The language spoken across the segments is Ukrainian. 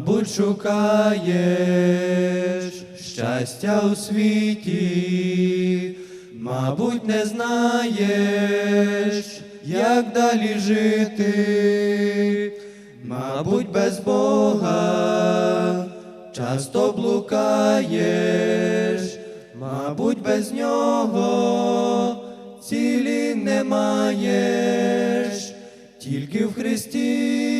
Мабуть, шукаєш щастя у світі, мабуть, не знаєш, як далі жити, мабуть, без Бога часто блукаєш, мабуть, без нього цілі не маєш, тільки в Христі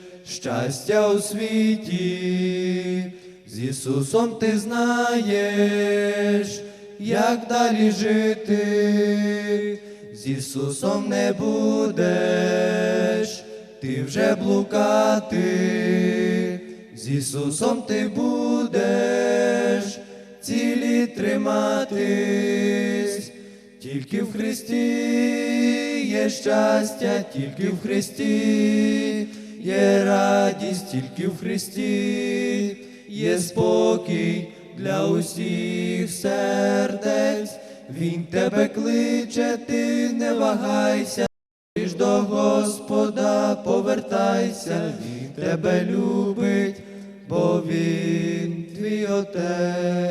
щастя у світі, з Ісусом ти знаєш, як далі жити, з Ісусом не будеш, ти вже блукати, з Ісусом ти будеш цілі триматись. Тільки в Христі є щастя, тільки в Христі є радість, тільки в Христі є спокій для усіх сердець. Він тебе кличе, ти не вагайся, ж до Господа повертайся, Він тебе любить, бо Він твій Отець.